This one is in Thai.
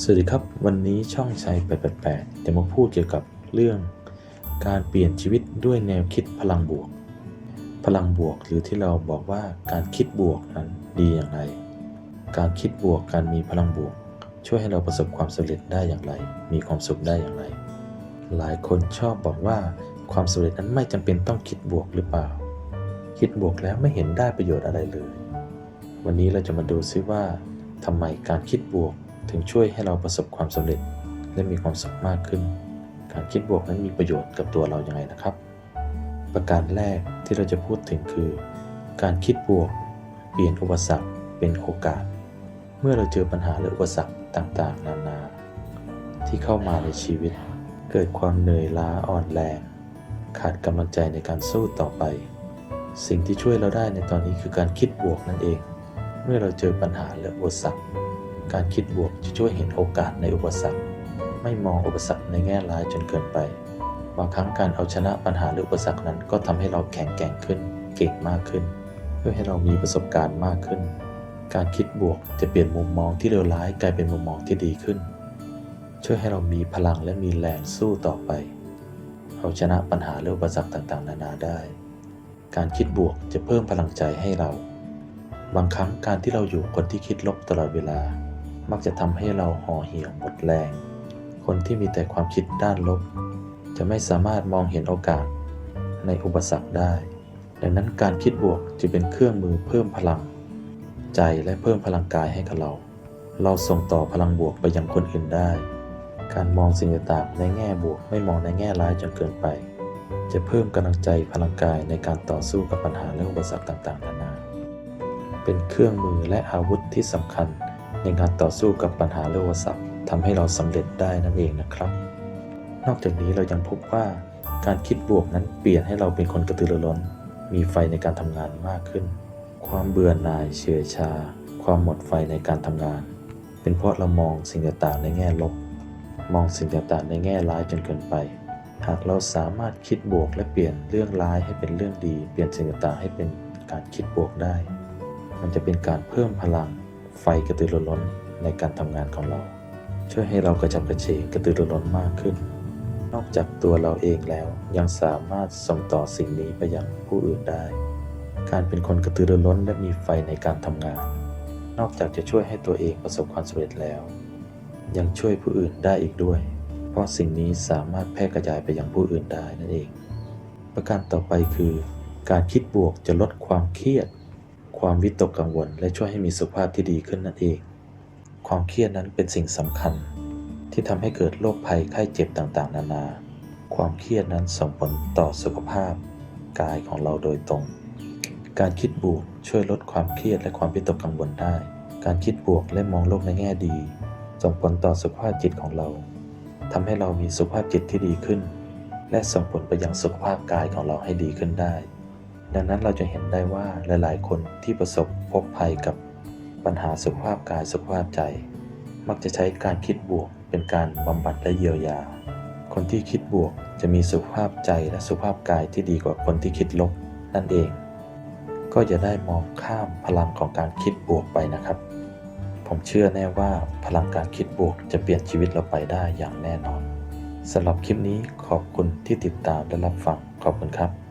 สวัสดีครับ วันนี้ช่องชัย888จะมาพูดเกี่ยวกับเรื่อง การเปลี่ยนชีวิตด้วยแนวคิดพลังบวก พลังบวกหรือที่เราบอกว่าการคิดบวกนั้นดีอย่างไร การคิดบวกการมีพลังบวก ช่วยให้เราประสบความสำเร็จได้อย่างไร มีความสุขได้อย่างไร หลายคนชอบบอกว่าความสำเร็จนั้นไม่จำเป็นต้องคิดบวกหรือเปล่า คิดบวกแล้วไม่เห็นได้ประโยชน์อะไรเลย วันนี้เราจะมาดูซิว่าทำไมการคิดบวก ถึงช่วยให้เราประสบความสำเร็จและมีความสุขมากขึ้น การคิดบวกนั้นมีประโยชน์กับตัวเราอย่างไรนะครับ ประการแรกที่เราจะพูดถึงคือ การคิดบวก เปลี่ยนอุปสรรคเป็นโอกาส เมื่อเราเจอปัญหาหรืออุปสรรคต่างๆ นานา ที่เข้ามาในชีวิต เกิดความเหนื่อยล้าอ่อนแรง ขาดกำลังใจในการสู้ต่อไป สิ่งที่ช่วยเราได้ในตอนนี้คือการคิดบวกนั่นเอง เมื่อเราเจอปัญหาและอุปสรรค การคิดบวกจะช่วยเห็นโอกาสในอุปสรรค ไม่มองอุปสรรคในแง่ร้ายจนเกินไป บางครั้งการเอาชนะปัญหาหรืออุปสรรคนั้นก็ทำให้เราแข็งแกร่งขึ้น เก่งมากขึ้น เพื่อให้เรามีประสบการณ์มากขึ้น การคิดบวกจะเปลี่ยนมุมมองที่เลวร้ายกลายเป็นมุมมองที่ดีขึ้น ช่วยให้เรามีพลังและมีแรงสู้ต่อไป เอาชนะปัญหาหรืออุปสรรคต่างๆ นานาได้ การคิดบวกจะเพิ่มพลังใจให้เราบางครั้งการที่เราอยู่คนที่คิดลบตลอดเวลา มักจะทำให้เราห่อเหี่ยวหมดแรง คนที่มีแต่ความคิดด้านลบ จะไม่สามารถมองเห็นโอกาสในอุปสรรคได้ ดังนั้นการคิดบวกจะเป็นเครื่องมือเพิ่มพลัง ใจและเพิ่มพลังกายให้กับเรา เราส่งต่อพลังบวกไปยังคนอื่นได้ การมองสิ่งต่างในแง่บวกไม่มองในแง่ร้ายจนเกินไป จะเพิ่มกำลังใจพลังกายในการต่อสู้กับปัญหาและอุปสรรคต่างๆนานา เป็นเครื่องมือและอาวุธที่สำคัญ ในการต่อสู้กับปัญหาและอุปสรรคทำให้เราสำเร็จได้นั่นเองนะครับ นอกจากนี้เรายังพบว่าการคิดบวกนั้นเปลี่ยนให้เราเป็นคนกระตือรือร้น มีไฟในการทำงานมากขึ้น ความเบื่อหน่ายเฉื่อยชา ความหมดไฟในการทำงาน เป็นเพราะเรามองสิ่งต่างๆในแง่ลบ มองสิ่งต่างๆในแง่ร้ายจนเกินไป หากเราสามารถคิดบวกและเปลี่ยนเรื่องร้ายให้เป็นเรื่องดี เปลี่ยนสิ่งต่างๆให้เป็นการคิดบวกได้ มันจะเป็นการเพิ่มพลัง ไฟกระตือรือร้นในการทำงานของเรา ช่วยให้เรากระฉับกระเฉงกระตือรือร้นมากขึ้น นอกจากตัวเราเองแล้วยังสามารถส่งต่อสิ่งนี้ไปยังผู้อื่นได้ การเป็นคนกระตือรือร้นและมีไฟในการทำงาน นอกจากจะช่วยให้ตัวเองประสบความสำเร็จแล้ว ยังช่วยผู้อื่นได้อีกด้วย เพราะสิ่งนี้สามารถแพร่กระจายไปยังผู้อื่นได้นั่นเอง ประการต่อไปคือ การคิดบวกจะลดความเครียด ความวิตกกังวลและช่วยให้มีสุขภาพที่ดีขึ้นนั่นเอง ความเครียดนั้นเป็นสิ่งสำคัญ ที่ทำให้เกิดโรคภัยไข้เจ็บต่างๆ นานา ความเครียดนั้นส่งผลต่อสุขภาพ กายของเราโดยตรง การคิดบวกช่วยลดความเครียดและความวิตกกังวลได้ การคิดบวกและมองโลกในแง่ดี ส่งผลต่อสุขภาพจิตของเราทำให้เรามีสุขภาพจิตที่ดีขึ้น และส่งผลไปยังสุขภาพกายของเราให้ดีขึ้นได้ ดังนั้นเราจะเห็นได้ว่าหลาย ๆ คนที่ประสบพบภัยกับปัญหาสุขภาพกายสุขภาพใจ มักจะใช้การคิดบวกเป็นการบำบัดและเยียวยา คนที่คิดบวกจะมีสุขภาพใจและสุขภาพกายที่ดีกว่าคนที่คิดลบนั่นเอง ก็จะได้มองข้ามพลังของการคิดบวกไปนะครับ ผมเชื่อแน่ว่าพลังการคิดบวกจะเปลี่ยนชีวิตเราไปได้อย่างแน่นอนสำหรับคลิปนี้ขอบคุณที่ติดตามและรับฟังขอบคุณครับ